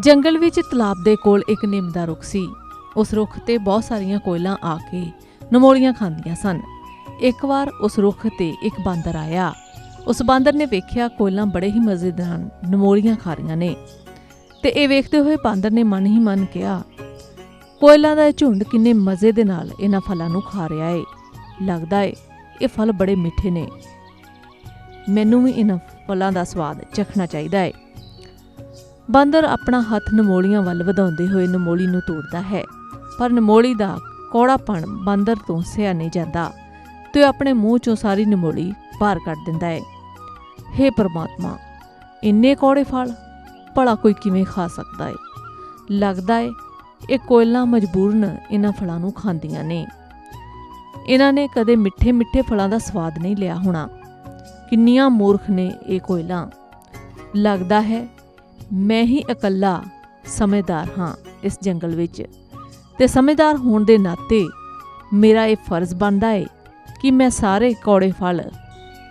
ਜੰਗਲ ਵਿੱਚ ਤਲਾਬ ਦੇ ਕੋਲ ਇੱਕ ਨਿੰਮ ਦਾ ਰੁੱਖ ਸੀ। ਉਸ ਰੁੱਖ ਤੇ ਬਹੁਤ ਸਾਰੀਆਂ ਕੋਇਲਾਂ ਆ ਕੇ ਨਮੋਲੀਆਂ ਖਾਂਦੀਆਂ ਸਨ। ਇੱਕ ਵਾਰ ਉਸ ਰੁੱਖ ਤੇ ਇੱਕ ਬਾਂਦਰ ਆਇਆ। ਉਸ ਬਾਂਦਰ ਨੇ ਵੇਖਿਆ ਕੋਇਲਾਂ ਬੜੇ ਹੀ ਮਜ਼ੇ ਨਾਲ ਨਮੋਲੀਆਂ ਖਾ ਰਹੀਆਂ ਨੇ। ਤੇ ਇਹ ਵੇਖਦੇ ਹੋਏ ਬਾਂਦਰ ਨੇ ਮਨ ਹੀ ਮਨ ਕਿਹਾ, ਕੋਇਲਾਂ ਦਾ ਇਹ ਝੁੰਡ ਕਿੰਨੇ ਮਜ਼ੇ ਦੇ ਨਾਲ ਇਹਨਾਂ ਫਲਾਂ ਨੂੰ ਖਾ ਰਿਹਾ ਏ। ਲੱਗਦਾ ਏ ਇਹ ਫਲ ਬੜੇ ਮਿੱਠੇ ਨੇ। ਮੈਨੂੰ ਵੀ ਇਹਨਾਂ ਫਲਾਂ ਦਾ ਸਵਾਦ ਚਖਣਾ ਚਾਹੀਦਾ ਏ। ਬਾਂਦਰ ਆਪਣਾ ਹੱਥ ਨਮੋਲੀਆਂ ਵੱਲ ਵਧਾਉਂਦੇ ਹੋਏ ਨਮੋਲੀ ਨੂੰ ਤੋੜਦਾ ਹੈ। ਪਰ ਨਮੋਲੀ ਦਾ ਕੌੜਾਪਣ ਬਾਂਦਰ ਤੋਂ ਸਿਆ ਨਹੀਂ ਜਾਂਦਾ ਤੇ ਉਹ ਆਪਣੇ ਮੂੰਹ ਚੋਂ ਸਾਰੀ ਨਮੋਲੀ ਬਾਹਰ ਕੱਢ ਦਿੰਦਾ ਹੈ। ਹੇ ਪ੍ਰਮਾਤਮਾ, ਇੰਨੇ ਕੌੜੇ ਫਲ ਭਲਾ ਕੋਈ ਕਿਵੇਂ ਖਾ ਸਕਦਾ ਹੈ? ਲੱਗਦਾ ਹੈ ਇਹ ਕੋਇਲਾਂ ਮਜਬੂਰਨ ਇਹਨਾਂ ਫਲਾਂ ਨੂੰ ਖਾਂਦੀਆਂ ਨੇ। ਇਹਨਾਂ ਨੇ ਕਦੇ ਮਿੱਠੇ ਮਿੱਠੇ ਫਲਾਂ ਦਾ ਸਵਾਦ ਨਹੀਂ ਲਿਆ ਹੋਣਾ। ਕਿੰਨੀਆਂ ਮੂਰਖ ਨੇ ਇਹ ਕੋਇਲਾਂ। ਲੱਗਦਾ ਹੈ ਮੈਂ ਹੀ ਇਕੱਲਾ ਸਮਝਦਾਰ ਹਾਂ ਇਸ ਜੰਗਲ ਵਿੱਚ। ਤੇ ਸਮਝਦਾਰ ਹੋਣ ਦੇ ਨਾਤੇ ਮੇਰਾ ਇਹ ਫਰਜ਼ ਬਣਦਾ ਏ ਕਿ ਮੈਂ ਸਾਰੇ ਕੌੜੇ ਫਲ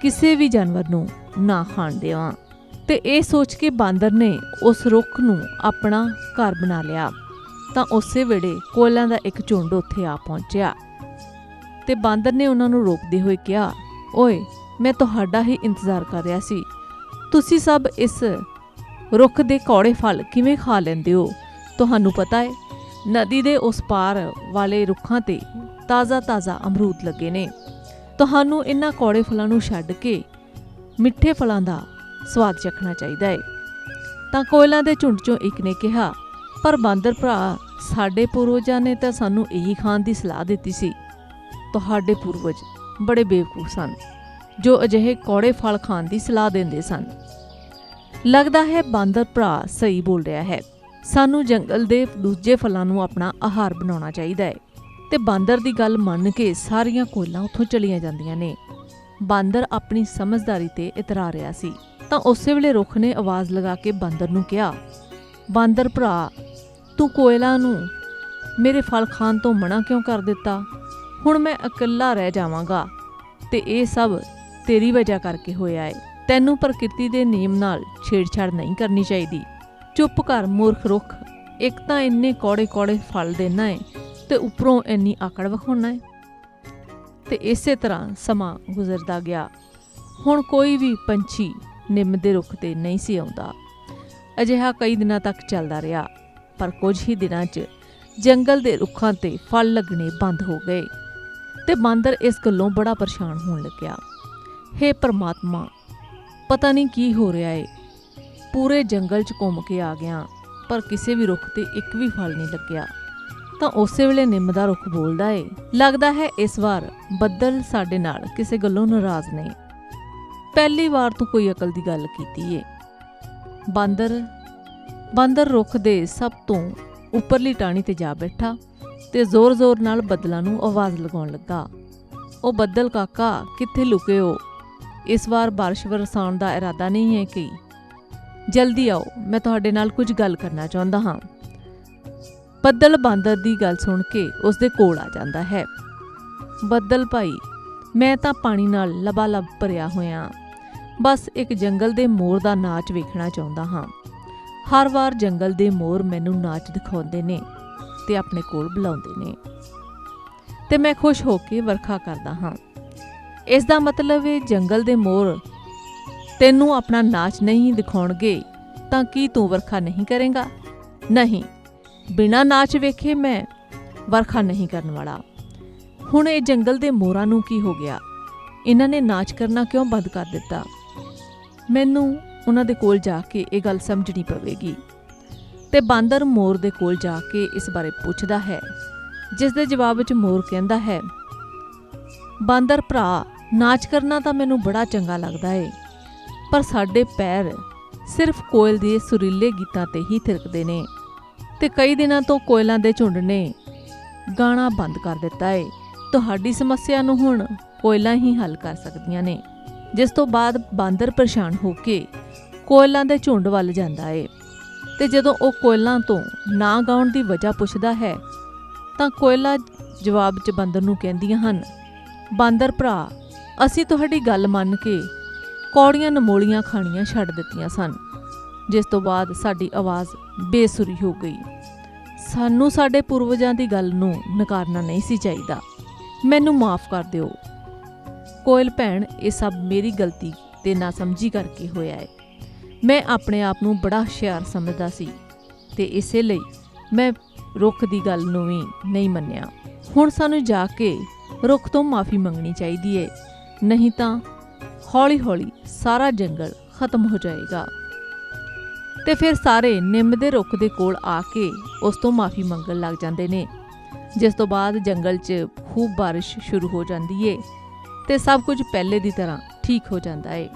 ਕਿਸੇ ਵੀ ਜਾਨਵਰ ਨੂੰ ਨਾ ਖਾਣ ਦੇਵਾਂ। ਤੇ ਇਹ ਸੋਚ ਕੇ ਬਾਂਦਰ ਨੇ ਉਸ ਰੁੱਖ ਨੂੰ ਆਪਣਾ ਘਰ ਬਣਾ ਲਿਆ। ਤਾਂ ਉਸੇ ਵੇਲੇ ਕੋਇਲਾਂ ਦਾ ਇੱਕ ਝੁੰਡ ਉੱਥੇ ਆ ਪਹੁੰਚਿਆ। ਤੇ ਬਾਂਦਰ ਨੇ ਉਹਨਾਂ ਨੂੰ ਰੋਕਦੇ ਹੋਏ ਕਿਹਾ, ਓਏ, ਮੈਂ ਤੁਹਾਡਾ ਹੀ ਇੰਤਜ਼ਾਰ ਕਰ ਰਿਹਾ ਸੀ। ਤੁਸੀਂ ਸਭ ਇਸ ਰੁੱਖ ਦੇ ਕੌੜੇ ਫਲ ਕਿਵੇਂ ਖਾ ਲੈਂਦੇ ਹੋ? ਤੁਹਾਨੂੰ ਪਤਾ ਹੈ, ਨਦੀ ਦੇ ਉਸ ਪਾਰ ਵਾਲੇ ਰੁੱਖਾਂ ਤੇ ਤਾਜ਼ਾ-ਤਾਜ਼ਾ ਅਮਰੂਦ ਲੱਗੇ ਨੇ। ਤੁਹਾਨੂੰ ਇਹਨਾਂ ਕੌੜੇ ਫਲਾਂ ਨੂੰ ਛੱਡ ਕੇ ਮਿੱਠੇ ਫਲਾਂ ਦਾ ਸਵਾਦ ਚਖਣਾ ਚਾਹੀਦਾ ਹੈ। ਤਾਂ ਕੋਇਲਾਂ ਦੇ ਝੁੰਡ ਚੋਂ ਇੱਕ ਨੇ ਕਿਹਾ, ਪਰ ਬਾਂਦਰ ਭਰਾ, ਸਾਡੇ ਪੂਰਵਜਾਂ ਨੇ ਤਾਂ ਸਾਨੂੰ ਇਹੀ ਖਾਣ ਦੀ ਸਲਾਹ ਦਿੱਤੀ ਸੀ। ਤੁਹਾਡੇ ਪੂਰਵਜ ਬੜੇ ਬੇਵਕੂਫ ਸਨ, ਜੋ ਅਜਿਹੇ ਕੌੜੇ ਫਲ ਖਾਣ ਦੀ ਸਲਾਹ ਦਿੰਦੇ ਸਨ। ਲੱਗਦਾ ਹੈ ਬਾਂਦਰ ਭਰਾ ਸਹੀ ਬੋਲ ਰਿਹਾ ਹੈ। ਸਾਨੂੰ ਜੰਗਲ ਦੇ ਦੂਜੇ ਫਲਾਂ ਨੂੰ ਆਪਣਾ ਆਹਾਰ ਬਣਾਉਣਾ ਚਾਹੀਦਾ ਹੈ। ਤੇ ਬਾਂਦਰ ਦੀ ਗੱਲ ਮੰਨ ਕੇ ਸਾਰੀਆਂ ਕੋਇਲਾਂ ਉੱਥੋਂ ਚਲੀਆਂ ਜਾਂਦੀਆਂ ਨੇ। ਬਾਂਦਰ ਆਪਣੀ ਸਮਝਦਾਰੀ ਤੇ ਇਤਰਾ ਰਿਹਾ ਸੀ, ਤਾਂ ਉਸੇ ਵੇਲੇ ਰੁੱਖ ਨੇ ਆਵਾਜ਼ ਲਗਾ ਕੇ ਬਾਂਦਰ ਨੂੰ ਕਿਹਾ, ਬਾਂਦਰ ਭਰਾ, ਤੂੰ ਕੋਇਲਾਂ ਨੂੰ ਮੇਰੇ ਫਲ ਖਾਣ ਤੋਂ ਮਨਾ ਕਿਉਂ ਕਰ ਦਿੱਤਾ? ਹੁਣ ਮੈਂ ਇਕੱਲਾ ਰਹਿ ਜਾਵਾਂਗਾ ਤੇ ਇਹ ਸਭ ਤੇਰੀ ਵਜ੍ਹਾ ਕਰਕੇ ਹੋਇਆ ਏ ਤੈਨੂੰ ਪ੍ਰਕਿਰਤੀ ਦੇ ਨਿਯਮ ਨਾਲ ਛੇੜਛਾੜ ਨਹੀਂ ਕਰਨੀ ਚਾਹੀਦੀ। ਚੁੱਪ ਕਰ ਮੂਰਖ ਰੁੱਖ, ਇੱਕ ਤਾਂ ਇੰਨੇ ਕੌੜੇ ਕੌੜੇ ਫਲ ਦੇਣਾ ਹੈ ਤੇ ਉੱਪਰੋਂ ਇੰਨੀ ਆਕੜ ਵਿਖਾਉਣਾ ਹੈ ਤੇ ਇਸੇ ਤਰ੍ਹਾਂ ਸਮਾਂ ਗੁਜ਼ਰਦਾ ਗਿਆ। ਹੁਣ ਕੋਈ ਵੀ ਪੰਛੀ ਨਿੰਮ ਦੇ ਰੁੱਖ ਤੇ ਨਹੀਂ ਸੀ ਆਉਂਦਾ। ਅਜਿਹਾ ਕਈ ਦਿਨਾਂ ਤੱਕ ਚੱਲਦਾ ਰਿਹਾ, ਪਰ ਕੁਝ ਹੀ ਦਿਨਾਂ 'ਚ ਜੰਗਲ ਦੇ ਰੁੱਖਾਂ ਤੇ ਫਲ ਲੱਗਣੇ ਬੰਦ ਹੋ ਗਏ। ਤੇ ਬਾਂਦਰ ਇਸ ਗੱਲੋਂ ਬੜਾ ਪਰੇਸ਼ਾਨ ਹੋਣ ਲੱਗਿਆ। ਹੇ ਪਰਮਾਤਮਾ ਪਤਾ ਨਹੀਂ ਕੀ ਹੋ ਰਿਹਾ ਏ। ਪੂਰੇ ਜੰਗਲ 'ਚ ਘੁੰਮ ਕੇ ਆ ਗਿਆ, ਪਰ ਕਿਸੇ ਵੀ ਰੁੱਖ ਤੇ ਇੱਕ ਵੀ ਫਲ ਨਹੀਂ ਲੱਗਿਆ। ਤਾਂ ਉਸੇ ਵੇਲੇ ਨਿੰਮ ਦਾ ਰੁੱਖ ਬੋਲਦਾ ਏ। ਲੱਗਦਾ ਹੈ ਇਸ ਵਾਰ ਬੱਦਲ ਸਾਡੇ ਨਾਲ ਕਿਸੇ ਗੱਲੋਂ ਨਾਰਾਜ਼ ਨੇ। ਪਹਿਲੀ ਵਾਰ ਤੂੰ ਕੋਈ ਅਕਲ ਦੀ ਗੱਲ ਕੀਤੀ ਏ। ਬਾਂਦਰ ਬਾਂਦਰ ਰੁੱਖ ਦੇ ਸਭ ਤੋਂ ਉੱਪਰਲੀ ਟਾਹਣੀ ਤੇ ਜਾ ਬੈਠਾ ਤੇ ਜ਼ੋਰ-ਜ਼ੋਰ ਨਾਲ ਬੱਦਲਾਂ ਨੂੰ ਆਵਾਜ਼ ਲਗਾਉਣ ਲੱਗਾ। ਉਹ ਬੱਦਲ ਕਾਕਾ ਕਿੱਥੇ ਲੁਕੇ ਹੋ? ਇਸ ਵਾਰ ਬਾਰਿਸ਼ ਵਰਸਾਉਣ ਦਾ ਇਰਾਦਾ ਨਹੀਂ ਹੈ ਕਿ ਜਲਦੀ ਆਓ, ਮੈਂ ਤੁਹਾਡੇ ਨਾਲ ਕੁਝ ਗੱਲ ਕਰਨਾ ਚਾਹੁੰਦਾ ਹਾਂ। ਬੱਦਲ ਬਾਂਦਰ ਦੀ ਗੱਲ ਸੁਣ ਕੇ ਉਸ ਦੇ ਕੋਲ ਆ ਜਾਂਦਾ ਹੈ। ਬੱਦਲ ਭਾਈ, ਮੈਂ ਤਾਂ ਪਾਣੀ ਨਾਲ ਲਬਾਲਬ ਭਰਿਆ ਹੋਇਆ ਬਸ ਇੱਕ ਜੰਗਲ ਦੇ ਮੋਰ ਦਾ ਨਾਚ ਵੇਖਣਾ ਚਾਹੁੰਦਾ ਹਾਂ। ਹਰ ਵਾਰ ਜੰਗਲ ਦੇ ਮੋਰ ਮੈਨੂੰ ਨਾਚ ਦਿਖਾਉਂਦੇ ਨੇ ਤੇ ਆਪਣੇ ਕੋਲ ਬੁਲਾਉਂਦੇ ਨੇ। ਤੇ ਮੈਂ ਖੁਸ਼ ਹੋ ਕੇ ਵਰਖਾ ਕਰਦਾ ਹਾਂ। ਇਸ ਦਾ ਮਤਲਬ ਹੈ ਜੰਗਲ ਦੇ ਮੋਰ। ਤੈਨੂੰ ਆਪਣਾ ਨਾਚ ਨਹੀਂ ਦਿਖਾਉਣਗੇ, ਤਾਂ ਕੀ ਤੂੰ ਵਰਖਾ ਨਹੀਂ ਕਰੇਗਾ? ਨਹੀਂ, ਬਿਨਾ ਨਾਚ ਵੇਖੇ ਮੈਂ ਵਰਖਾ ਨਹੀਂ ਕਰਨ ਵਾਲਾ। ਹੁਣ ਇਹ ਜੰਗਲ ਦੇ ਮੋਰਾਂ ਨੂੰ ਕੀ ਹੋ ਗਿਆ? ਇਹਨਾਂ ਨੇ ਨਾਚ ਕਰਨਾ ਕਿਉਂ ਬੰਦ ਕਰ ਦਿੱਤਾ? ਮੈਨੂੰ ਉਹਨਾਂ ਦੇ ਕੋਲ ਜਾ ਕੇ ਇਹ ਗੱਲ ਸਮਝਣੀ ਪਵੇਗੀ। ਤੇ ਬਾਂਦਰ ਮੋਰ ਦੇ ਕੋਲ ਜਾ ਕੇ ਇਸ ਬਾਰੇ ਪੁੱਛਦਾ ਹੈ ਜਿਸ ਦੇ ਜਵਾਬ ਵਿੱਚ ਮੋਰ ਕਹਿੰਦਾ ਹੈ, ਬਾਂਦਰ ਭਰਾ ਨਾਚ ਕਰਨਾ ਤਾਂ ਮੈਨੂੰ ਬੜਾ ਚੰਗਾ ਲੱਗਦਾ ਏ। ਪਰ ਸਾਡੇ ਪੈਰ ਸਿਰਫ ਕੋਇਲ ਦੇ ਸੁਰੀਲੇ ਗੀਤਾਂ ਤੇ ਹੀ ਥਿਰਕਦੇ ਨੇ ਤੇ ਕਈ ਦਿਨਾਂ ਤੋਂ ਕੋਇਲਾਂ ਦੇ ਝੁੰਡ ਨੇ ਗਾਣਾ ਬੰਦ ਕਰ ਦਿੱਤਾ ਏ। ਤੁਹਾਡੀ ਸਮੱਸਿਆ ਨੂੰ ਹੁਣ ਕੋਇਲਾਂ ਹੀ ਹੱਲ ਕਰ ਸਕਦੀਆਂ ਨੇ, ਜਿਸ ਤੋਂ ਬਾਅਦ ਬਾਂਦਰ ਪਰੇਸ਼ਾਨ ਹੋ ਕੇ ਕੋਇਲਾਂ ਦੇ ਝੁੰਡ ਵੱਲ ਜਾਂਦਾ ਏ। ਤੇ ਜਦੋਂ ਉਹ ਕੋਇਲਾਂ ਤੋਂ ਨਾ ਗਾਉਣ ਦੀ ਵਜ੍ਹਾ ਪੁੱਛਦਾ ਹੈ, ਤਾਂ ਕੋਇਲਾ ਜਵਾਬ 'ਚ ਬਾਂਦਰ ਨੂੰ ਕਹਿੰਦੀਆਂ ਹਨ, ਬਾਂਦਰ ਭਰਾ ਅਸੀਂ ਤੁਹਾਡੀ ਗੱਲ ਮੰਨ ਕੇ ਕੌੜੀਆਂ ਨਮੋਲੀਆਂ ਖਾਣੀਆਂ ਛੱਡ ਦਿੱਤੀਆਂ ਸਨ, ਜਿਸ ਤੋਂ ਬਾਅਦ ਸਾਡੀ ਆਵਾਜ਼ ਬੇਸੁਰੀ ਹੋ ਗਈ। ਸਾਨੂੰ ਸਾਡੇ ਪੂਰਵਜਾਂ ਦੀ ਗੱਲ ਨੂੰ ਨਕਾਰਨਾ ਨਹੀਂ ਸੀ ਚਾਹੀਦਾ। ਮੈਨੂੰ ਮਾਫ ਕਰ ਦਿਓ। ਕੋਇਲ ਭੈਣ, ਇਹ ਸਭ ਮੇਰੀ ਗਲਤੀ ਤੇ ਨਾਸਮਝੀ ਕਰਕੇ ਹੋਇਆ ਹੈ। ਮੈਂ ਆਪਣੇ ਆਪ ਨੂੰ ਬੜਾ ਹੁਸ਼ਿਆਰ ਸਮਝਦਾ ਸੀ ਤੇ ਇਸੇ ਲਈ ਮੈਂ ਰੁੱਖ ਦੀ ਗੱਲ ਨੂੰ ਵੀ ਨਹੀਂ ਮੰਨਿਆ। ਹੁਣ ਸਾਨੂੰ ਜਾ ਕੇ ਰੁੱਖ ਤੋਂ ਮਾਫੀ ਮੰਗਣੀ ਚਾਹੀਦੀ ਹੈ। ਨਹੀਂ ਤਾਂ ਹੌਲੀ-ਹੌਲੀ ਸਾਰਾ ਜੰਗਲ ਖਤਮ ਹੋ ਜਾਏਗਾ। ਤੇ ਫਿਰ ਸਾਰੇ ਨਿੰਮ ਦੇ ਰੁੱਖ ਦੇ ਕੋਲ ਆ ਕੇ ਉਸ ਤੋਂ ਮਾਫੀ ਮੰਗਣ ਲੱਗ ਜਾਂਦੇ ਨੇ, ਜਿਸ ਤੋਂ ਬਾਅਦ ਜੰਗਲ 'ਚ ਖੂਬ ਬਾਰਿਸ਼ ਸ਼ੁਰੂ ਹੋ ਜਾਂਦੀ ਏ ਤੇ ਸਭ ਕੁਝ ਪਹਿਲੇ ਦੀ ਤਰ੍ਹਾਂ ਠੀਕ ਹੋ ਜਾਂਦਾ ਏ।